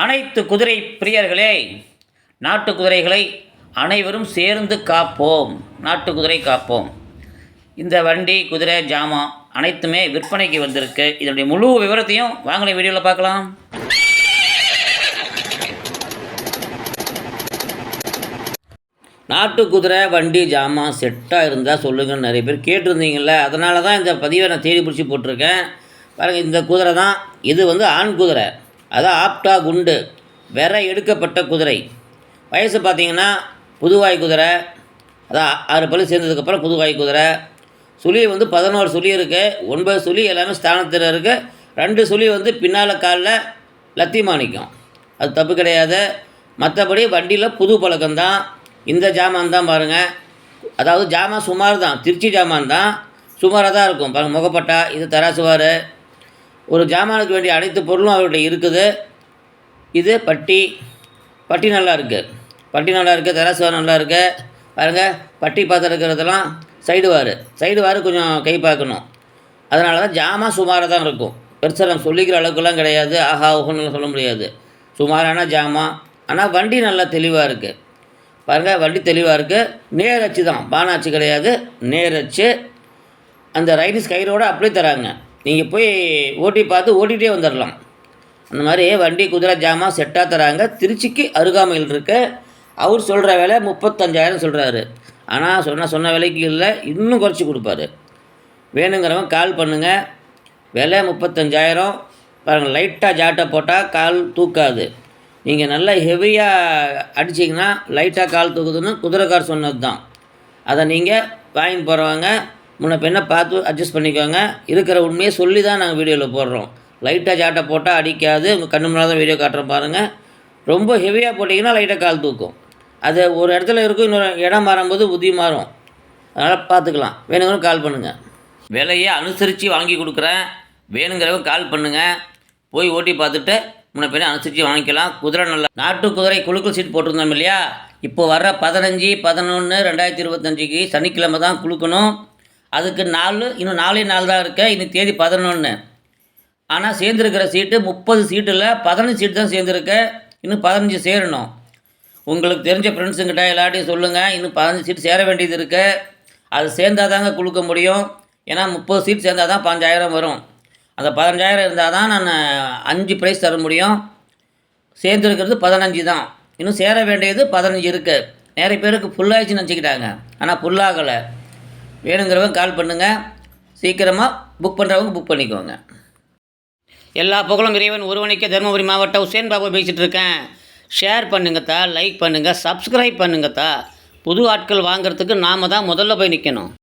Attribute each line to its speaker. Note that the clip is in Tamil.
Speaker 1: அனைத்து குதிரை பிரியர்களே நாட்டு குதிரைகளை அனைவரும் சேர்ந்து காப்போம். நாட்டு குதிரை காப்போம். இந்த வண்டி குதிரை ஜாமான் அனைத்துமே விற்பனைக்கு வந்திருக்கு. இதனுடைய முழு விவரத்தையும் வாங்கின வீடியோவில் பார்க்கலாம். நாட்டு குதிரை வண்டி ஜாமான் செட்டாக இருந்தால் சொல்லுங்கன்னு நிறைய பேர் கேட்டிருந்தீங்கள்ல அதனால தான் இந்த பதிவை நான் தேடி பிடிச்சி போட்டிருக்கேன். பாருங்கள் இந்த குதிரை தான். இது வந்து ஆண் குதிரை. அதான் ஆப்டா குண்டு. வெற எடுக்கப்பட்ட குதிரை. வயசு பார்த்திங்கன்னா புதுவாய் குதிரை. அதான் ஆறு பல்லு சேர்ந்ததுக்கப்புறம் புதுவாய் குதிரை. சுழி வந்து பதினோரு சுழி இருக்குது ஒன்பது சுழி எல்லாமே ஸ்தானத்தில் இருக்குது ரெண்டு சுழி வந்து பின்னால் காலில் லத்தி மாணிக்கம். அது தப்பு கிடையாது. மற்றபடி வண்டியில் புது பழக்கம்தான். இந்த ஜாமான் தான் பாருங்கள் அதாவது ஜாமான் சுமார் தான் திருச்சி ஜாமான் தான் சுமாராக தான் இருக்கும். பாருங்கள் முகப்பட்டா இது தராசுவார். ஒரு ஜாமானுக்கு வேண்டிய அனைத்து பொருளும் அவர்கிட்ட இருக்குது. இது பட்டி. பட்டி நல்லா இருக்குது பட்டி நல்லா இருக்குது தராசுவார் நல்லா இருக்குது பாருங்கள் பட்டி பார்த்து இருக்கிறதெல்லாம் சைடு வார். சைடு வார் கொஞ்சம் கை பார்க்கணும். அதனால தான் ஜாமான் சுமாராக தான் இருக்கும். பெருசாக நம்ம சொல்லிக்கிற அளவுக்குலாம் கிடையாது. ஆஹா ஓஹோன்னு சொல்ல முடியாது. சுமாரான ஜாமான் ஆனால் வண்டி நல்லா தெளிவாக இருக்குது பாருங்கள் வண்டி தெளிவாக இருக்குது நேரச்சு தான். பானாச்சு கிடையாது. நேரச்சு அந்த ரைடிஸ் ஸ்கைரோடு அப்படியே தராங்க. நீங்கள் போய் ஓட்டி பார்த்து ஓட்டிகிட்டே வந்துடலாம் அந்த மாதிரி வண்டி குதிரை ஜாமான் செட்டாக தராங்க. திருச்சிக்கு அருகாமையில் இருக்க அவர் சொல்கிற விலை முப்பத்தஞ்சாயிரம் சொல்கிறாரு ஆனால் சொன்ன சொன்ன விலைக்கு இல்லை இன்னும் குறைச்சி கொடுப்பாரு. வேணுங்கிறவங்க கால் பண்ணுங்கள் விலை முப்பத்தஞ்சாயிரம். பாருங்கள் லைட்டாக ஜாட்டை போட்டால் கால் தூக்காது. நீங்கள் நல்லா ஹெவியாக அடிச்சிங்கன்னா லைட்டாக கால் தூக்குதுன்னு குதிரைக்கார் சொன்னது தான் அதை நீங்கள் வாங்கி போகிறவங்க முன்ன பின்ன பார்த்து அட்ஜஸ்ட் பண்ணிக்கோங்க. இருக்கிற உண்மையை சொல்லி தான் நாங்கள் வீடியோவில் போடுறோம். லைட்டாக சாட்டை போட்டால் அடிக்காது. உங்கள் கண்ணு முன்னால் தான் வீடியோ காட்டுறோம் பாருங்கள் ரொம்ப ஹெவியாக போட்டிங்கன்னா லைட்டாக கால் தூக்கும். அது ஒரு இடத்துல இருக்கும் இன்னொரு இடம் மாறும்போது புத்தி மாறும். அதனால் பார்த்துக்கலாம். வேணுங்கிற கால் பண்ணுங்கள் விலையை அனுசரித்து வாங்கி கொடுக்குறேன். வேணுங்கிறவங்க கால் பண்ணுங்கள் போய் ஓட்டி பார்த்துட்டு முன்ன பின்ன அனுசரித்து வாங்கிக்கலாம். குதிரை நல்லா நாட்டு குதிரை குழுக்கள் சீட் போட்டிருந்தோம் இல்லையா? இப்போ வர்ற பதினஞ்சு பதினொன்று ரெண்டாயிரத்தி இருபத்தஞ்சிக்கு சனிக்கிழமை தான் குழுக்கணும் அதுக்கு நாலு இன்னும் நாலே நாள் தான் இருக்கு. இன்னும் தேதி பதினொன்று ஆனால் சேர்ந்துருக்கிற சீட்டு முப்பது சீட்டில் பதினஞ்சு சீட்டு தான் சேர்ந்துருக்கு. இன்னும் பதினஞ்சு சேரணும். உங்களுக்கு தெரிஞ்ச ஃப்ரெண்ட்ஸுங்கிட்ட எல்லாட்டையும் சொல்லுங்கள் இன்னும் பதினஞ்சு சீட் சேர வேண்டியது இருக்குது அது சேர்ந்தால் தாங்க கொடுக்க முடியும். ஏன்னா முப்பது சீட் சேர்ந்தால் தான் பஞ்சாயிரம் வரும். அந்த பதினஞ்சாயிரம் இருந்தால் தான் நான் அஞ்சு ப்ரைஸ் தர முடியும். சேர்ந்துருக்கிறது பதினஞ்சு தான். இன்னும் சேர வேண்டியது பதினஞ்சு இருக்குது நிறைய பேருக்கு ஃபுல்லாகிடுச்சுன்னு நினச்சிக்கிட்டாங்க. ஆனால் ஃபுல்லாகலை வேணுங்கிறவங்க கால் பண்ணுங்கள் சீக்கிரமாக புக் பண்ணுறவங்க புக் பண்ணிக்கோங்க. எல்லா புகழும் இறைவன் ஒருவனைக்கே தருமபுரி மாவட்டம் உசேன் பாபு பேசிகிட்டு இருக்கேன். ஷேர் பண்ணுங்கத்தா லைக் பண்ணுங்கள் சப்ஸ்கிரைப் பண்ணுங்கத்தா புது ஆட்கள் வாங்குறதுக்கு நாம் தான் முதல்ல போய் நிற்கணும்